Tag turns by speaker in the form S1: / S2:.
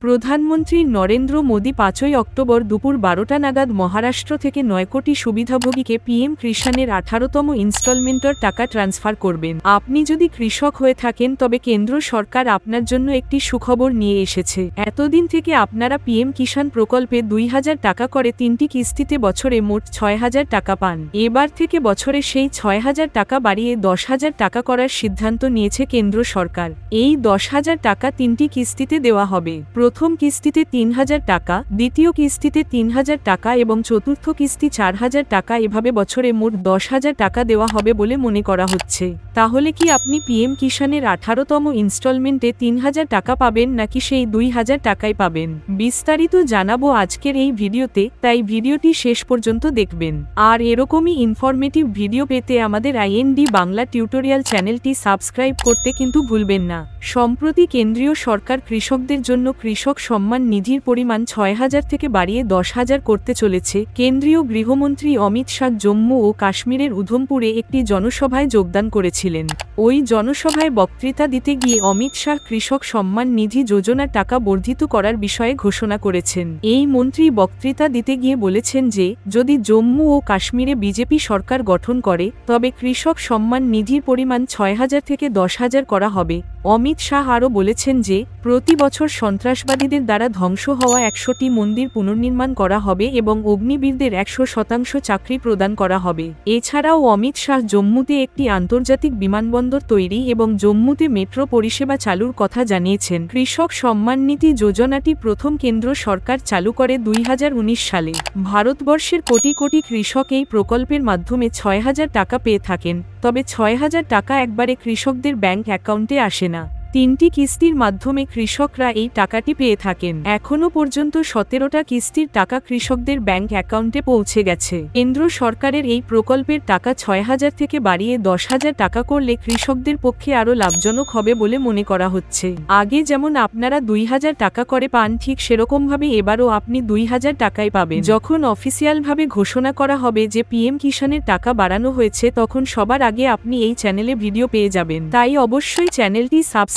S1: প্রধানমন্ত্রী নরেন্দ্র মোদী পাঁচই অক্টোবর দুপুর বারোটা নাগাদ মহারাষ্ট্র থেকে নয় কোটি সুবিধাভোগীকে পিএম কৃষাণের আঠারোতম ইনস্টলমেন্টের টাকা ট্রান্সফার করবেন। আপনি যদি কৃষক হয়ে থাকেন, তবে কেন্দ্র সরকার আপনার জন্য একটি সুখবর নিয়ে এসেছে। এতদিন থেকে আপনারা পিএম কিষাণ প্রকল্পে দুই হাজার টাকা করে তিনটি কিস্তিতে বছরে মোট ছয় হাজার টাকা পান। এবার থেকে বছরে সেই ছয় হাজার টাকা বাড়িয়ে দশ হাজার টাকা করার সিদ্ধান্ত নিয়েছে কেন্দ্র সরকার। এই দশ হাজার টাকা তিনটি কিস্তিতে দেওয়া হবে। প্রথম কিস্তিতে তিন হাজার টাকা, দ্বিতীয় কিস্তিতে তিন হাজার টাকা এবং চতুর্থ কিস্তি চার হাজার টাকা এভাবে বছরে মোট দশ হাজার টাকা দেওয়া হবে বলে মনে করা হচ্ছে। তাহলে কি আপনি পিএম কিষাণের আঠারোতম ইনস্টলমেন্টে তিন হাজার টাকা পাবেন নাকি সেই দুই হাজার টাকাই পাবেন? বিস্তারিত জানাব আজকের এই ভিডিওতে, তাই ভিডিওটি শেষ পর্যন্ত দেখবেন। আর এরকমই ইনফরমেটিভ ভিডিও পেতে আমাদের আইএনডি বাংলা টিউটোরিয়াল চ্যানেলটি সাবস্ক্রাইব করতে কিন্তু ভুলবেন না। সম্প্রতি কেন্দ্রীয় সরকার কৃষকদের জন্য কৃষক সম্মান নিধির পরিমাণ ছয় হাজার থেকে বাড়িয়ে দশ হাজার করতে চলেছে। কেন্দ্রীয় গৃহমন্ত্রী অমিত শাহ জম্মু ও কাশ্মীরের উধমপুরে একটি জনসভায় যোগদান করেছিলেন। ওই জনসভায় বক্তৃতা দিতে গিয়ে অমিত শাহ কৃষক সম্মান নিধি যোজনার টাকা বর্ধিত করার বিষয়ে ঘোষণা করেছেন। এই মন্ত্রী বক্তৃতা দিতে গিয়ে বলেছেন যে, যদি জম্মু ও কাশ্মীরে বিজেপি সরকার গঠন করে, তবে কৃষক সম্মান নিধির পরিমাণ ছয় হাজার থেকে দশ হাজার করা হবে। অমিত শাহ আরও বলেছেন যে, প্রতি বছর সন্ত্রাসবাদীদের দ্বারা ধ্বংস হওয়া একশোটি মন্দির পুনর্নির্মাণ করা হবে এবং অগ্নিবীরদের একশো শতাংশ চাকরি প্রদান করা হবে। এছাড়াও অমিত শাহ জম্মুতে একটি আন্তর্জাতিক বিমানবন্দর তৈরি এবং জম্মুতে মেট্রো পরিষেবা চালুর কথা জানিয়েছেন। কৃষক সম্মান নীতি যোজনাটি প্রথম কেন্দ্র সরকার চালু করে দুই হাজার উনিশ সালে। ভারতবর্ষের কোটি কোটি কৃষক এই প্রকল্পের মাধ্যমে ছয় হাজার টাকা পেয়ে থাকেন। তবে ছয় হাজার টাকা একবারে কৃষকদের ব্যাংক অ্যাকাউন্টে আসে না। তিনটি কিস্তির মাধ্যমে কৃষকরা এই টাকাটি পেয়ে থাকেন। এখনও পর্যন্ত সতেরোটা কিস্তির টাকা কৃষকদের ব্যাংক অ্যাকাউন্টে পৌঁছে গেছে। কেন্দ্র সরকারের এই প্রকল্পের টাকা ছয় হাজার থেকে বাড়িয়ে দশ হাজার টাকা করলে কৃষকদের পক্ষে আরও লাভজনক হবে বলে মনে করা হচ্ছে। আগে যেমন আপনারা দুই হাজার টাকা করে পান, ঠিক সেরকমভাবে এবারও আপনি দুই হাজার টাকায় পাবেন। যখন অফিসিয়ালভাবে ঘোষণা করা হবে যে পিএম কিষাণের টাকা বাড়ানো হয়েছে, তখন সবার আগে আপনি এই চ্যানেলে ভিডিও পেয়ে যাবেন। তাই অবশ্যই চ্যানেলটি